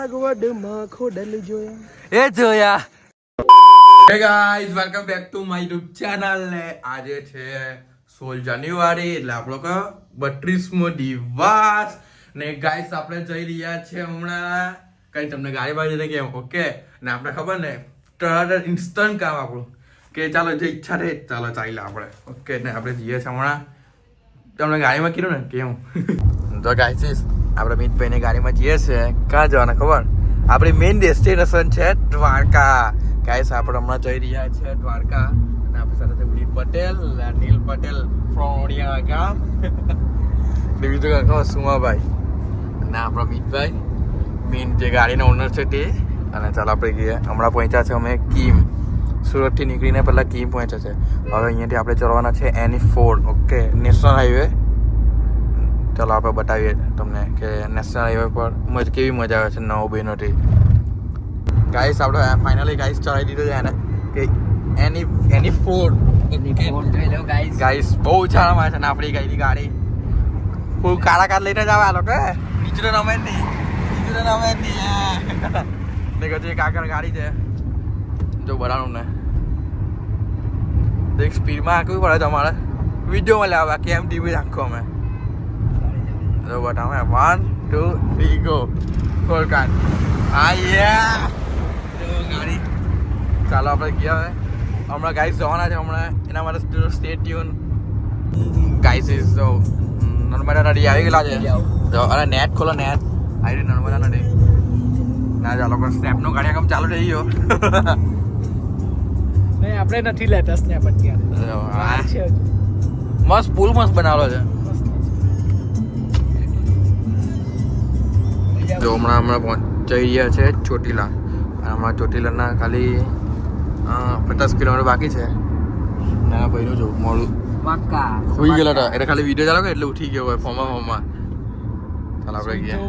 ભાગવડમાં ખોડલ જોયા. એ જોયા. Hey guys welcome back to my YouTube channel ને આજે છે સોળ જાન્યુઆરી એટલે આપણો કયો બત્રીસમો દિવસ. ને ગાઈસ આપણે જઈ રહ્યા છે હમણાં. કઈ તમને ગાડી બાજી કેમ? ઓકે ને આપણે ખબર ને તરત ઇન્સ્ટન્ટ કામ આપણું. કે ચાલો જે ઈચ્છા થાય ચાલો ચાલે આપણે. ઓકે ને આપણે જઈએ છીએ હમણાં. તમને ગાડીમાં કીધું ને કેવું તો ગાઈસ આપણે મિતભાઈની ગાડીમાં જઈએ છીએ. ક્યાં જવાના ખબર? આપણી મેઇન ડેસ્ટિનેશન છે દ્વારકા. ગાઈસ આપણે હમણાં જઈ રહ્યા છે દ્વારકા. અને આપણી સાથે વિનીત પટેલ નીલ પટેલ ફ્રોમ ઓડિયા ગામ બીજું કાંઈ સુમાભાઈ. અને આપણો મિતભાઈ મેઇન જે ગાડીનો ઓનર છે તે. અને ચાલો આપણે ગઈએ હમણાં પહોંચ્યા છે અમે કીમ. સુરતથી નીકળીને પહેલાં કીમ પહોંચ્યા છે. હવે અહીંયાથી આપણે ચડવાના છે એની ફોર ઓકે નેશનલ હાઈવે ચાલો આપણે બતાવીએ તમને કે નેશનલ હાઈવે પર મજ કેવી મજા આવે છે નવો બહેનોથી. ગાઈસ આપણે ફાઇનલી ગાઈસ ચડાવી દીધો છે એને. કે એની એની ફોર ગાઈસ બહુ ઉછાળા મારે છે ને આપણી ગાડી ગાડી. ફૂલ કાળા કાળ લઈને જ આવે આ લોકો બીજું રમે જ નહીં. બીજું રમે જ નહીં ને એક આગળ ગાડી છે. જો બનાવું ને. તો એક સ્પીડમાં આંકવી પડે તમારે. વિડીયોમાં લેવા કેમ ટીવી રાખો અમે? તો બતાવે one two three go four હા યા ગાડી ચાલો આપણે ગયા હવે હમણાં ગાઈસ જવાના છે હમણાં એના માટે સ્ટે ટ્યુન ગાઈસ ઇઝ તો નર્મદા નદી આવી ગયેલા છે તો અરે નેટ ખોલો નેટ આવી રહી નર્મદા નદી ના ચાલો પણ સ્નેપનો કાર્યક્રમ ચાલુ થઈ ગયો નહીં આપણે નથી લેતા સ્નેપ અત્યારે. મસ્ત પુલ મસ્ત બનાવેલો છે જો હમણાં હમણાં પહોંચાઈ રહ્યા છે ચોટીલા. અને હમણાં ચોટીલાના ખાલી પચાસ કિલોમીટર બાકી છે. નાના ભાઈનું જો મોડું. સુઈ ગયેલા હતા એટલે ખાલી વીડિયો ચાલો કે એટલે ઉઠી ગયો હોય ફોર્મમાં ફોર્મમાં. ચાલો આપણે ગયા.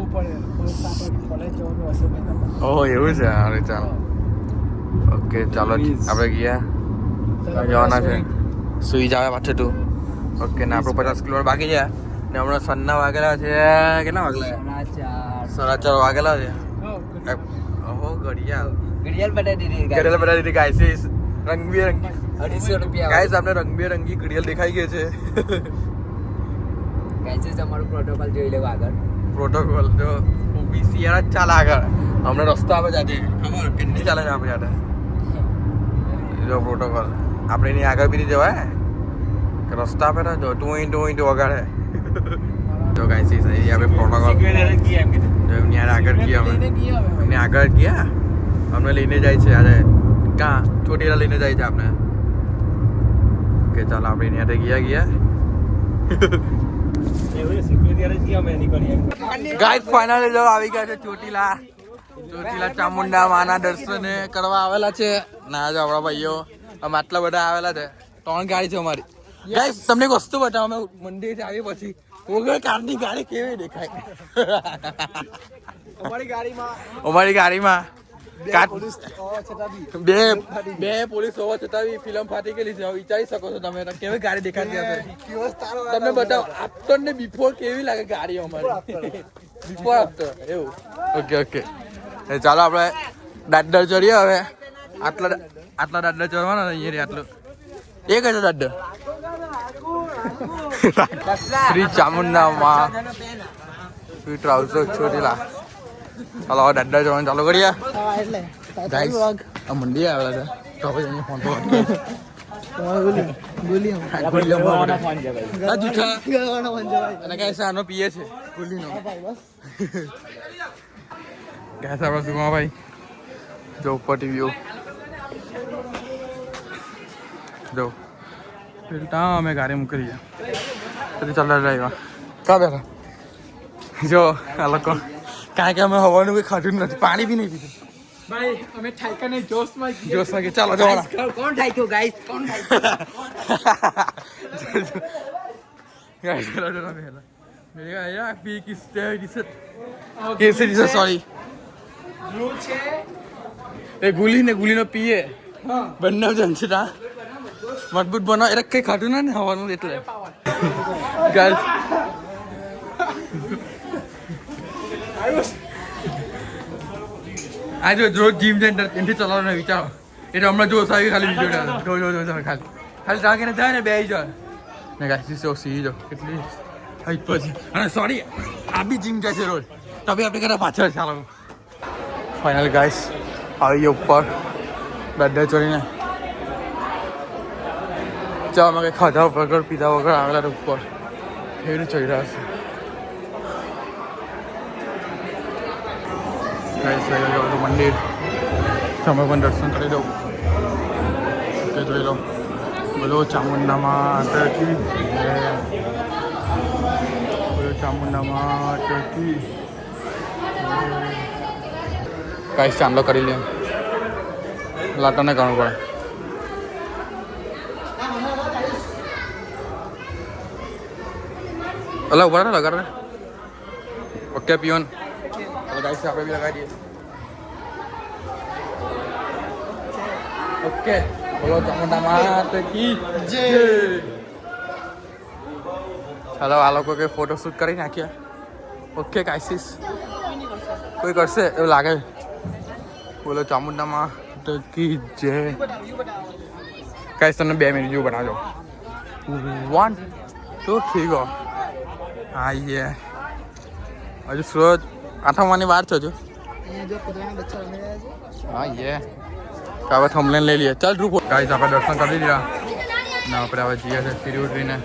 ઓહો એવું છે? અરે ચાલો. ઓકે ચાલો આપણે ગયા. જવાના છે. સુઈ જાવે પાછું તું. ઓકે ને આપણું પચાસ કિલોમીટર બાકી છે. ને હમણાં સન્ના વાગેલા છે. કેટલા વાગેલા સાડા ચાર વાગેલા છે. ઓહો ઘડિયાળ ઘડિયાળ. બતાવી દીધી ઘડિયાળ બધા દીધી ગાઈસીસ રંગબેરંગી અઢીસો રૂપિયા ગાઈસ આપણે રંગબેરંગી ઘડિયાળ દેખાઈ ગઈ છે. ગાઈસ તમારું પ્રોટોકોલ જોઈ લેવું આગળ. પ્રોટોકોલ તો વીસીઆર જ ચાલે આગળ. હમણાં રસ્તો આવે જાતે. ખબર? કેટલી ચાલે છે આપણે જાતે. જો પ્રોટોકોલ આપણે એની આગળ બી નહીં જવાય કે રસ્તા આપે ને જો ટુ ટુઈ ટુ વગાડે. જો કાંઈ સી સહી આપણે પ્રોટોકોલ એમની યાર આગળ ગયા અમે. અમને આગળ ગયા? અમને લઈને જાય છે આજે કાં? ચોટીલા લઈને જાય છે આપણે કે ચાલ આપણે હાથે ગયા ગયા. ગાઈસ ફાઇનલી જો આવી ગયા છે ચોટીલા. ચોટીલા ચામુંડા માના દર્શન કરવા આવેલા છે. ના જો આપણા ભાઈઓ અમે આટલા બધા આવેલા છે. ત્રણ ગાડી છે અમારી. ગાઈસ તમને એક વસ્તુ બતાવો અમે મંદિર આવી પછી. વગર કારની ગાડી કેવી દેખાય? અમારી ગાડીમાં અમારી ગાડીમાં બે પોલીસ હોવા છતાં બી. બે બે પોલીસ હોવા છતાં બી ફિલ્મ ફાટી ગયેલી છે. વિચારી શકો છો તમે કેવી ગાડી દેખાતી હશે. તમે બતાવો આફ્ટર ને બિફોર કેવી લાગે ગાડી અમારી? બિફોર આફ્ટર એવું. ઓકે ઓકે ચાલો આપણે દાદર ચડીએ હવે. આટલા આટલા દાદર ચડવાના અહીંયા આટલું. એ હજાર દાદર. શ્રી ચામુંડા માં ટ્રાઉઝર ચોટીલા ચાલો હવે દાદા જવાનું ચાલુ કરીએ આ મંડી આવેલા છે તો પછી અહીંયા ફોન તો ભાઈ. જો ઉપર વ્યૂ જો ત્યાં અમે ગાડી મૂકી પછી ચાલતા ડ્રાઈવર કા બેઠા જો આ લોકો કારણ કે અમે હવાનું કંઈ ખાધું નથી પાણી બી નહીં પીધું ભાઈ અમે ઠાઈકાને જોશમાં. કે ચાલો જવાના કોણ થાય ગાઈસ કોણ થાય ચલો ચલો પહેલા મેરે આયા પી કિસતે કિસત કેસે દિસ સોરી છે એ ગુલી ને ગુલીનો પીએ હા બંને જણ છે તા મજબૂત બનાવ એટલે કઈ ખાધું ના ને હવાનું એટલે. ગાઈસ આ જો રોજ જીમ સેન્ટર એનાથી ચલાવવાનો વિચારો. એટલે હમણાં જો સાહેબ ખાલી વીડિયો જો જો જો ખાલી. ખાલી ટાંકીને જાય ને બે જાવ ને ગાઈસ જો સી જો કેટલી હાઈટ પર અને સોરી આ બી જીમ જાય છે રોજ. તો બી આપણે કરતા પાછળ ચાલો. ફાઇનલ ગાઈસ આવી ઉપર. બધા ચડીને ચા કંઈ ખાધા વગર પીધા વગર આવેલા ઉપર. એવી ચડી રહ્યા છે. મંદિર. તમે પણ દર્શન કરી દો કે જોઈ લો. બધો ચામુંડા માતા બધો જય. બોલો કાંઈ ચાંદલો કરી લે. લાટાને કરવું પડે. અલા ઊભા રહે લગાડ ઓકે પિયોન ચલો ગાઈસ આપણે બી લગાવી દઈએ ઓકે બોલો ચામુંડા માત કી જય ચાલો આ લોકો કે ફોટો શૂટ કરી નાખ્યા ઓકે કાઈસીસ કોઈ કરશે એવું લાગે બોલો ચામુંડા માત કી જય કાઈસ તમને બે મિનિટ જેવું બનાવજો વન ટુ થ્રી ગો હા યે હજુ સુરત આઠમવાની વાર છે હજુ. જો હા યે તો હવે થમલેન લઈ લઈએ. ચાલ રૂપો ગાઈસ આપણે દર્શન કરી લીધા. ને આપણે હવે જઈએ છે સીડી ઉતરીને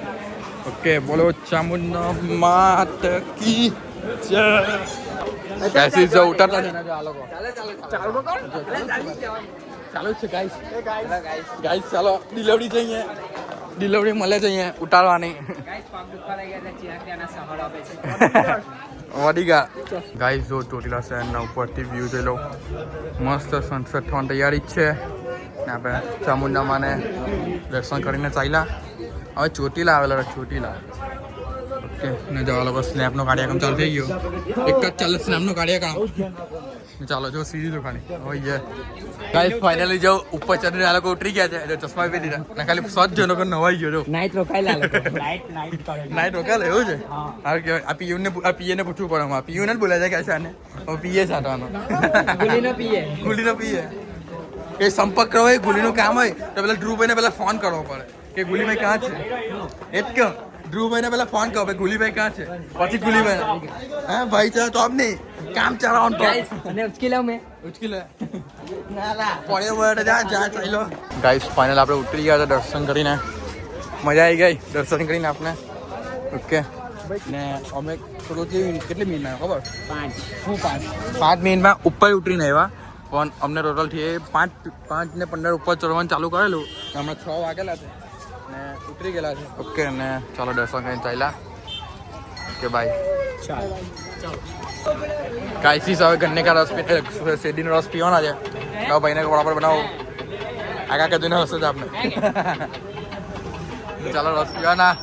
ઓકે બોલો ચામુંડ માત કી ગાઈસ જો ઉતરતા ને જો આ લોકો. ચાલો ચાલો ચાલુ જ છે ગાઈસ. ગાઈસ ચાલો ડિલિવરી અહીંયા ડિલિવરી મળે છે અહીંયા ઉતારવાની. ગાઈસ પગ દુખવા લાગ્યા છે ચિરાગ ત્યાંના સહારો આપે છે. વડી ગયા. ગાઈસ જો ચોટીલા શહેરના ઉપરથી વ્યૂ જોઈ લો. મસ્ત સનસેટ થવાની તૈયારી જ છે. ને આપણે ચામુંડામાને દર્શન કરીને ચાલ્યા. હવે ચોટીલા આવેલા ચોટીલા. ઓકે ને જવા લોકો સ્નેપનો કાર્યક્રમ ચાલુ થઈ ગયો. એક જ ચાલે સ્નેપનો કાર્યક્રમ. ચાલો જો સીધી દુકાની. ઓય ગાઈસ ફાઇનલી જો ઉપર ચડીને આ લોકો ઉતરી ગયા છે. જો ચશ્મા પહેરી ને ખાલી સજ જો લોકો નવાઈ ગયો જો. નાઈટ રોકાયેલા લોકો. નાઈટ નાઈટ નાઈટ એવું છે? હા. કે આ પીયુ ને આ પીએ ને પૂછવું પડે આ પીયુ ને બોલાય છે કે આને? હવે પીએ છાંટવાનો ગુલીનો પીએ. ગુલીનો પીએ. એ સંપર્ક કરવો હોય ગુલીનું કામ હોય તો પેલા ધ્રુવભાઈને પેલા ફોન કરવો પડે. કે ગુલીભાઈ ક્યાં છે? એ જ કહો. ધ્રુવભાઈને પેલા ફોન કરો ભાઈ ગુલીભાઈ ક્યાં છે? પછી ગુલીભાઈ. હા ભાઈ ચાલો તો નહીં કામ ઓન ટોપ અને ઉચકી લઉં મેં. ઉચકી લે. પડ્યો વળે જા જા ચાલો ગાઈસ ફાઇનલ આપણે ઉતરી ગયા હતા દર્શન કરીને. મજા આવી ગઈ દર્શન કરીને આપણે ઓકે ને અમે થોડું કેટલી મિનિટમાં ખબર? પાંચ. શું પાંચ? પાંચ મિનિટમાં ઉપર ઉતરીને આવ્યા. પણ અમને ટોટલથી પાંચ પાંચ ને પંદર ઉપર ચડવાનું ચાલુ કરેલું. હમણાં છ વાગેલા છે. ને ઉતરી ગયેલા છે. ઓકે ને ચાલો દર્શન કરીને ચાલ્યા. ઓકે બાય કાઈસીસ હવે ગન્ને કા રસ પી શેરડીનો રસ પીવાના છે. તો ભાઈને બરાબર બનાવો. આગા કદીને હશે જ આપણે ચાલો રસ પીવાના.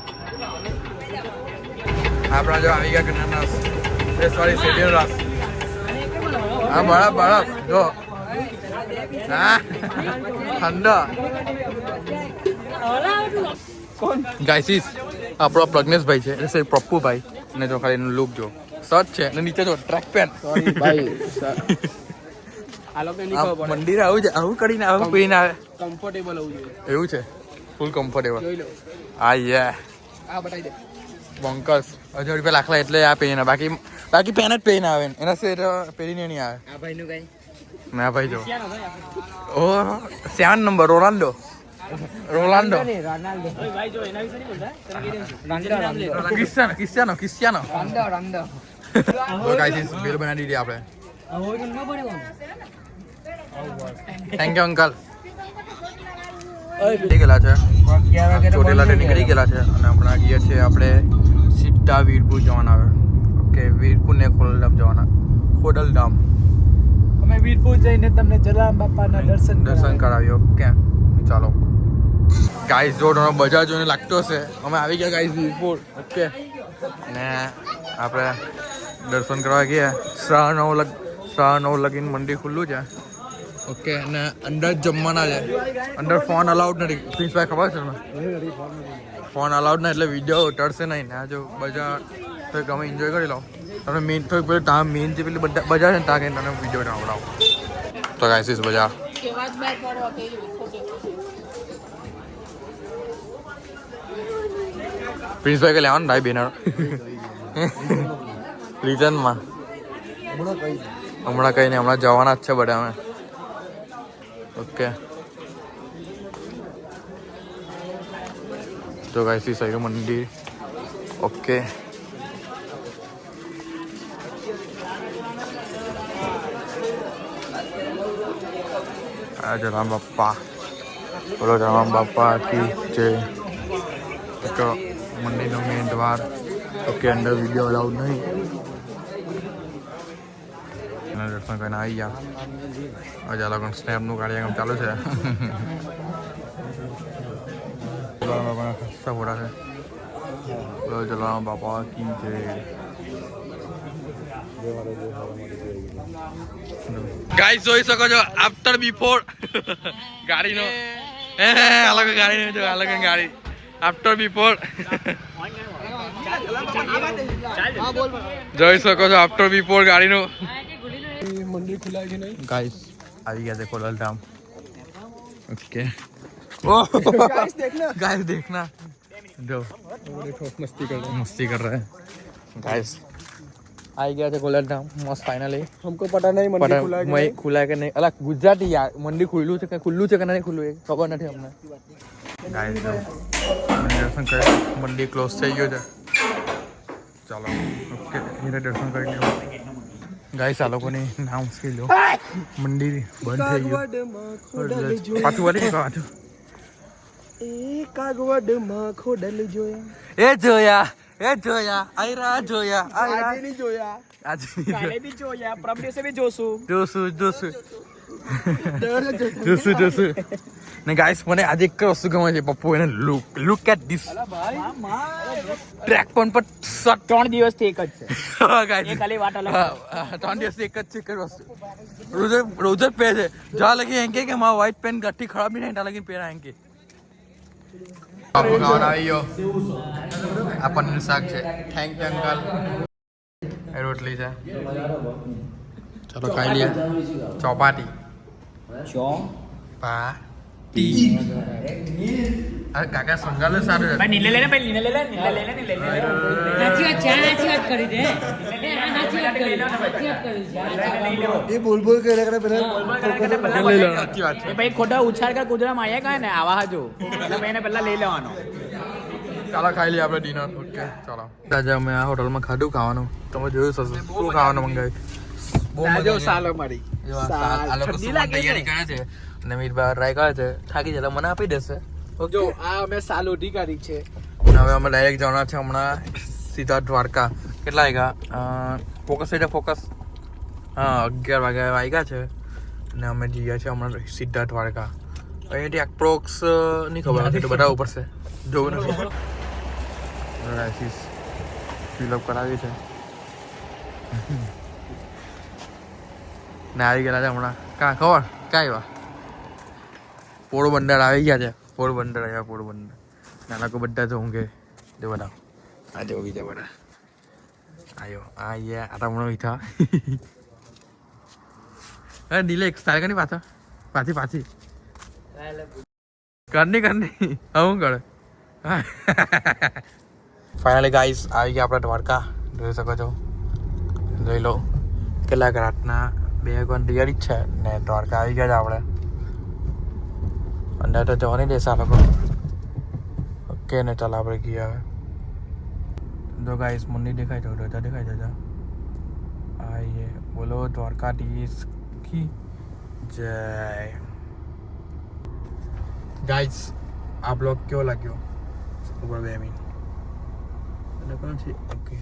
આપણા જો આવી ગયા ગન્ના રસ. એ સોરી શેરડીનો રસ. હા બરાબર બરાબર જો. હા ઠંડા. ગાઈસીસ આપણો પ્રજ્ઞેશભાઈ છે. એટલે છે પપ્પુભાઈ ને જો ખાલી એનું લુક જો. સચ છે. ને નીચે જો ટ્રેક પેન્ટ આ લોકો મંદિર આવું છે આવું કરીને આવું પીને આવે. કમ્ફર્ટેબલ આવું જોઈએ. એવું છે? ફૂલ કમ્ફર્ટેબલ આ યે આ બતાવી દે. બોંકસ હજાર રૂપિયા લાખલા એટલે આ પહેરીને બાકી બાકી પેન જ પહેરીને આવે. એના સે પહેરીને નહીં આવે. આ ભાઈનું કઈ? ના ભાઈ જો. ઓ seven number Ronaldo. Ronaldo Ronaldo ભાઈ જો એના વિશે નહીં બોલતા રંડો ક્રિસ્ટિયાનો ક્રિસ્ટિયાનો ક્રિસ્ટિયાનો રંડો રંડો તો ગાઈસ બિલ બનાવી દીધી આપણે થેન્ક યુ અંકલ નીકળી ગયેલા છે ચોટેલા નીકળી ગયેલા છે અને હમણાં ગયા છે આપણે સીધા વીરપુર જવાના આવે ઓકે વીરપુર ને ખોડલધામ જવાના ખોડલધામ અમે વીરપુર જઈને તમને જલારામ બાપાના દર્શન દર્શન કરાવ્યો ઓકે ચાલો જો તમને બજાર જોઈને લાગતો હશે, અમે આવી ગયા ગાઈઝ વીરપુર ઓકે ને આપણે દર્શન કરવા ગયા. સાડા નવ લગ સાડા નવ લગીને મંદિર ખુલ્લું છે. ઓકે અને અંદર જમવાના છે. અંદર ફોન અલાઉડ નથી. પ્રિન્સભાઈ ખબર છે ને ફોન અલાઉડ ના એટલે વીડિયો ઉતરશે નહીં. ને જો બજાર તો ગમે એન્જોય કરી લો તમે મેઇન તો પેલું ત્યાં મેઇન જે પેલી બધા, બજાર છે ને, ત્યાં કહીને તમે વીડિયો ના બનાવો. તો ગાઈસીસ બજાર પ્રિન્સભાઈ કે લેવાનું ભાઈ બેનર. રીઝનમાં હમણાં કઈ નહીં, હમણાં જવાના જ છે બધા અમે. ઓકે. તો શ્રી આવ્યું મંદિર. ઓકે. આ જલારામ બાપ્પા બોલો જલારામ બાપા કી જય. મંદિરનો મેન દ્વાર. ઓકે અંદર વીડિયો અલાઉડ નહીં. એના દર્શન કરીને આવી ગયા. હજા લોકો સ્નેપનું કાર્યક્રમ ચાલુ છે. ખસ્તા ફોટા છે. જલારામ બાપા કી છે. ગાઈસ જોઈ શકો છો આફ્ટર બિફોર ગાડીનો. હે અલગ ગાડી જો અલગ ગાડી. આફ્ટર બિફોર જોઈ શકો છો આફ્ટર બિફોર ગાડીનો મંદિર ખુલ્લા છે નહીં ગાઈસ આવી ગયા છે કોલલ ધામ ઓકે ओह गाइस देखना जो देखो मस्ती कर रहे मस्ती कर रहा है गाइस આવી ગયા છે કોલર ધામ મસ્ત ફાઇનલી हमको पता नहीं मंदिर खुला है कि नहीं। ખુલ્લા કે નહીં અલા ગુજરાતી યાર મંદિર ખુલ્લું છે કે ખુલ્લું છે કે નહીં ખુલ્લું એ ખબર નથી અમને ગાઈસ જો મંદિર દર્શન કરી મંદિર ક્લોઝ થઈ ગયું છે. ચાલો ઓકે. એને દર્શન કરી લેવું ગાઈસ આ લોકોની નામ મુશ્કેલ લો મંદિર બંધ થઈ ગયું. પાછું વળી પાછું. એ કાગવડમાં ખોડલ જોયા. એ જોયા એ જોયા આયરા જોયા આયરા. જોયા. આજે. બી જોયા. પરમ દિવસે બી જોશું. જોશું જોશું. જોશું જોશું ને ગાઈસ મને આજે એક વસ્તુ ગમે છે પપ્પુ એને look look at this track પણ પર ત્રણ દિવસથી એક જ છે. ગાઈસ ખાલી વાટ અલગ ત્રણ દિવસ એક જ છે એક વસ્તુ. રોજ રોજ જ પહેરે છે. જા લગી એમ કે મારા વ્હાઈટ પેન ગઠ્ઠી ખરાબ નહીં ત્યાં લગી પહેરા એમ કે. આ પનીર શાક છે. થેન્ક યુ અંકલ એ રોટલી છે. ચલો ખાઈ લઈએ ચોપાટી ચો પાટી અરે કાકા સંગાલો સારું છે નીલે લેને ભાઈ નીલે લે નીલે લે નીલે લે સાચી વાત છે સાચી વાત કરી દે એ આ સાચી વાત કરી સાચી વાત કરી છે આ એ બોલ બોલ કરે કરે પેલા સાચી વાત છે ભાઈ ખોટા ઉછાળ કર કુદરામાં આવ્યા કાય ને આવા હજુ એટલે ભાઈ એને પહેલા લઈ લેવાનો ચાલો ખાઈ લઈએ આપણે ડિનર ઓકે ચાલો આજે અમે આ હોટલમાં ખાધું ખાવાનું તમે જોયું હશે શું ખાવાનું મંગાવ્યું બહુ. સાલ આ લોકો તૈયારી કરે છે? અને મીઠ ટ્રાય કરે છે થાકી જાય મને આપી દેશે. જો આ અમે સાલ અધિકારી છે. અને હવે અમે ડાયરેક્ટ જવાના છે હમણાં સીધા દ્વારકા. કેટલા વાગ્યા? ફોકસ એટલે ફોકસ હા અગિયાર વાગ્યા વાગ્યા છે. અને અમે જઈએ છીએ હમણાં સીધા દ્વારકા. અહીંયાથી એપ્રોક્સ નહીં ખબર નથી તો બધા ઉપર છે જોવું નથી. ફિલઅપ કરાવી છે. ને આવી ગયેલા છે હમણાં. કાં ખબર? કાંઈ વા પોરબંદર આવી ગયા છે. પોરબંદર આવ્યા પોરબંદર નાના લોકો બધા તો ઊંઘે. જો બધા આ જો બીજા બધા. આયો આ અહીંયા, આ તમને મીઠા. અરે દિલેક તારે કની પાછા પાછી પાછી. કરની કરની. હું કરે? ફાઇનલી ગાઈસ આવી ગયા આપણે દ્વારકા. જોઈ શકો છો. જોઈ લો. કેટલાક રાતના બે વાગ્યાની તૈયારી જ છે. ને દ્વારકા આવી ગયા છે આપણે. અંદર તો જવાની દેશે આ લોકો. ઓકે ને ચાલ આપણે ગયા હવે. તો ગાઈસ મંદિર દેખાય તો ધજા દેખાય ધજા આઈએ બોલો દ્વારકાધીશ કી? જય. ગાઈસ આ બ્લોગ કેવો લાગ્યો? ઉપર બે મિનિટ. ઓકે.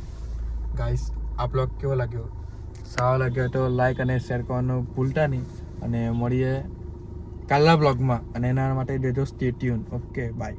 ગાઈસ આ બ્લોગ કેવો લાગ્યો? સારો લાગ્યો તો લાઈક અને શેર કરવાનું ભૂલતા નહીં. અને મળીએ કાલના બ્લોગમાં અને એના માટે દેજો સ્ટે ટ્યુન ઓકે બાય